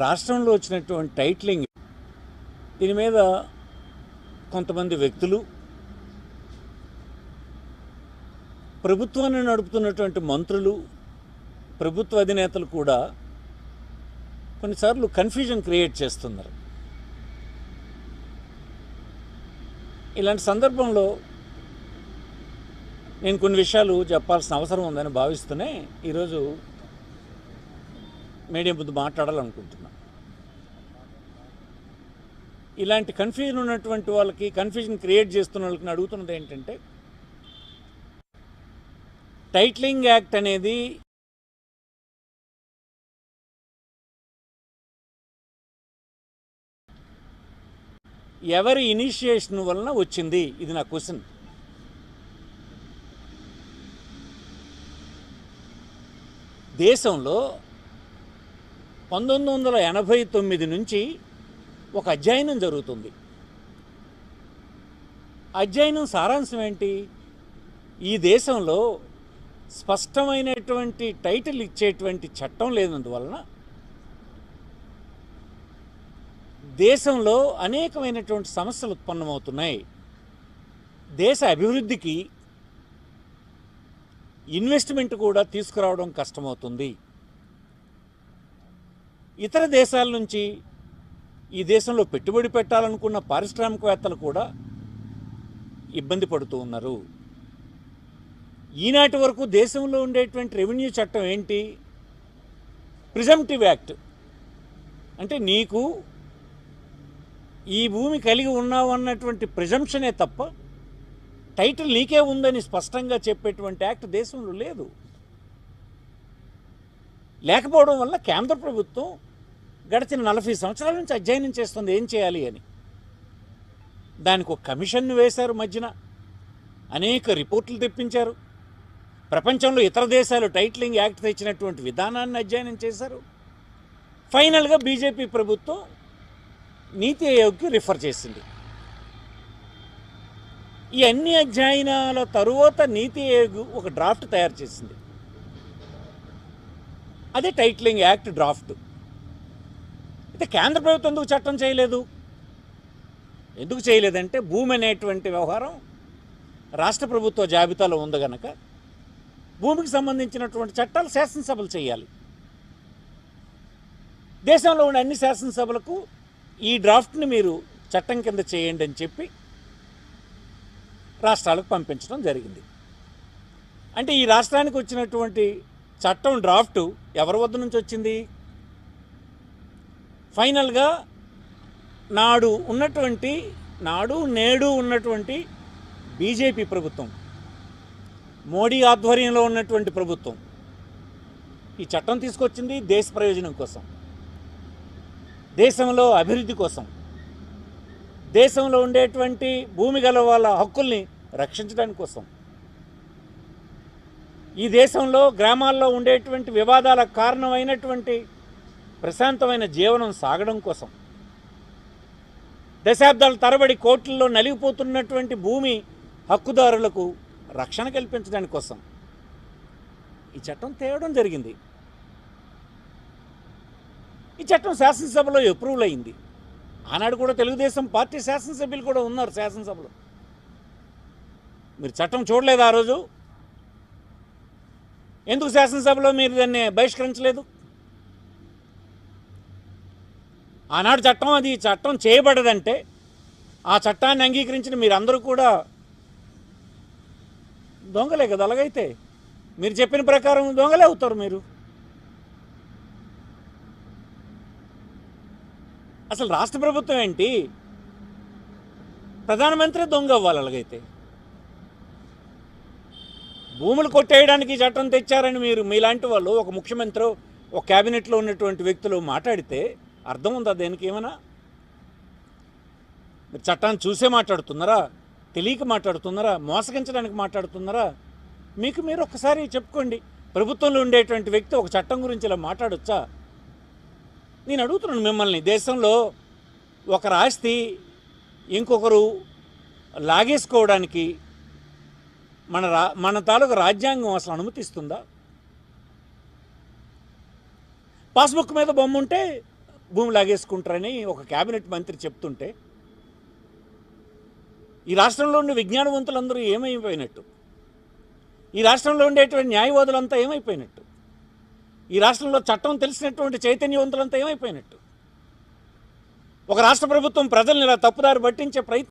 రాష్ట్రంలో వచ్చినటువంటి టైట్లింగ్ దీని మీద కొంతమంది వ్యక్తులు ప్రభుత్వాన్ని నడుపుతున్నటువంటి మంత్రులు ప్రభుత్వ అధినేతలు కూడా కొన్నిసార్లు కన్ఫ్యూజన్ క్రియేట్ చేస్తున్నారు. ఇలాంటి సందర్భంలో నేను కొన్ని విషయాలు చెప్పాల్సిన అవసరం ఉందని భావిస్తూనే ఈరోజు మీడియా ముందు మాట్లాడాలనుకుంటున్నాను ఇలాంటి కన్ఫ్యూజన్ ఉన్నటువంటి వాళ్ళకి కన్ఫ్యూజన్ క్రియేట్ చేస్తున్న వాళ్ళకి అడుగుతున్నది ఏంటంటే టైట్లింగ్ యాక్ట్ అనేది ఎవరి ఇనిషియేషన్ వలన వచ్చింది? ఇది నా క్వశ్చన్ దేశంలో పంతొమ్మిది వందల ఎనభై తొమ్మిది నుంచి ఒక అధ్యయనం జరుగుతుంది. అధ్యయనం సారాంశం ఏంటి? ఈ దేశంలో స్పష్టమైనటువంటి టైటిల్ ఇచ్చేటువంటి చట్టం లేనందువలన దేశంలో అనేకమైనటువంటి సమస్యలు ఉత్పన్నమవుతున్నాయి. దేశ అభివృద్ధికి ఇన్వెస్ట్మెంట్ కూడా తీసుకురావడం కష్టమవుతుంది. ఇతర దేశాల నుంచి ఈ దేశంలో పెట్టుబడి పెట్టాలనుకున్న పారిశ్రామికవేత్తలు కూడా ఇబ్బంది పడుతూ ఉన్నారు. ఈనాటి వరకు దేశంలో ఉండేటువంటి రెవెన్యూ చట్టం ఏంటి? Presumptive act. అంటే నీకు ఈ భూమి కలిగి ఉన్నావు అన్నటువంటి ప్రిజంప్షనే తప్ప టైటిల్ నీకే ఉందని స్పష్టంగా చెప్పేటువంటి యాక్ట్ దేశంలో లేదు. లేకపోవడం వల్ల కేంద్ర ప్రభుత్వం గడిచిన నలభై సంవత్సరాల నుంచి అధ్యయనం చేస్తుంది ఏం చేయాలి అని. దానికి ఒక కమిషన్ను వేశారు మధ్యన. అనేక రిపోర్ట్లు తెప్పించారు. ప్రపంచంలో ఇతర దేశాలు టైటిలింగ్ యాక్ట్ తెచ్చినటువంటి విధానాన్ని అధ్యయనం చేశారు. ఫైనల్గా బీజేపీ ప్రభుత్వం నీతి ఆయోగ్కి రిఫర్ చేసింది. ఈ అన్ని అధ్యయనాల తరువాత నీతి ఆయోగ్ ఒక డ్రాఫ్ట్ తయారు చేసింది. అదే టైటిలింగ్ యాక్ట్ డ్రాఫ్ట్. అయితే కేంద్ర ప్రభుత్వం ఎందుకు చట్టం చేయలేదు? ఎందుకు చేయలేదంటే భూమి అనేటువంటి వ్యవహారం రాష్ట్ర ప్రభుత్వ జాబితాలో ఉంది గనక భూమికి సంబంధించినటువంటి చట్టాలు శాసనసభలు చేయాలి. దేశంలో ఉన్న అన్ని శాసనసభలకు ఈ డ్రాఫ్ట్ని మీరు చట్టం కింద చేయండి అని చెప్పి రాష్ట్రాలకు పంపించడం జరిగింది. అంటే ఈ రాష్ట్రానికి వచ్చినటువంటి చట్టం డ్రాఫ్ట్ ఎవరి వద్ద నుంచి వచ్చింది? ఫైనల్గా నాడు ఉన్నటువంటి నాడు నేడు ఉన్నటువంటి బీజేపీ ప్రభుత్వం మోడీ ఆధ్వర్యంలో ఉన్నటువంటి ప్రభుత్వం ఈ చట్టం తీసుకొచ్చింది దేశ ప్రయోజనం కోసం దేశంలో అభివృద్ధి కోసం దేశంలో ఉండేటువంటి భూమి గల వాళ్ళ హక్కుల్ని రక్షించడానికి కోసం. ఈ దేశంలో గ్రామాల్లో ఉండేటువంటి వివాదాలకు కారణమైనటువంటి ప్రశాంతమైన జీవనం సాగడం కోసం దశాబ్దాల తరబడి కోట్లలో నలిగిపోతున్నటువంటి భూమి హక్కుదారులకు రక్షణ కల్పించడానికి కోసం ఈ చట్టం తేవడం జరిగింది. ఈ చట్టం శాసనసభలో అప్రూవల్ అయింది. ఆనాడు కూడా తెలుగుదేశం పార్టీ శాసనసభ్యులు కూడా ఉన్నారు శాసనసభలో. మీరు చట్టం చూడలేదు ఆ రోజు? ఎందుకు శాసనసభలో మీరు దాన్ని బహిష్కరించలేదు? ఆనాడు చట్టం అది చట్టం చేయబడదంటే ఆ చట్టాన్ని అంగీకరించిన మీరందరూ కూడా దొంగలే కదా అలాగైతే. మీరు చెప్పిన ప్రకారం దొంగలే అవుతారు మీరు. అసలు రాష్ట్ర ప్రభుత్వం ఏంటి? ప్రధానమంత్రి దొంగ అవ్వాలి అలాగైతే. భూములు కొట్టేయడానికి చట్టం తెచ్చారని మీరు మీలాంటి వాళ్ళు ఒక ముఖ్యమంత్రి ఒక క్యాబినెట్లో ఉన్నటువంటి వ్యక్తులు మాట్లాడితే అర్థం ఉందా దేనికి ఏమైనా మీరు చట్టాన్ని చూసే మాట్లాడుతున్నారా? తెలియక మాట్లాడుతున్నారా? మోసగించడానికి మాట్లాడుతున్నారా? మీకు మీరు ఒకసారి చెప్పుకోండి. ప్రభుత్వంలో ఉండేటువంటి వ్యక్తి ఒక చట్టం గురించి ఇలా మాట్లాడొచ్చా? నేను అడుగుతున్నాను మిమ్మల్ని. దేశంలో ఒకరు ఆస్తి ఇంకొకరు లాగేసుకోవడానికి మన రా మన తాలూకు రాజ్యాంగం అసలు అనుమతిస్తుందా? పాస్బుక్ మీద బొమ్మ ఉంటే భూమి లాగేసుకుంటారని ఒక క్యాబినెట్ మంత్రి చెప్తుంటే ఈ రాష్ట్రంలో ఉండే విజ్ఞానవంతులందరూ ఏమైపోయినట్టు? ఈ రాష్ట్రంలో ఉండేటువంటి న్యాయవాదులంతా ఏమైపోయినట్టు? ఈ రాష్ట్రంలో చట్టం తెలిసినటువంటి చైతన్యవంతులంతా ఏమైపోయినట్టు? ఒక రాష్ట్ర ప్రభుత్వం ప్రజల్ని ఇలా తప్పుదారి పట్టించే ప్రయత్నం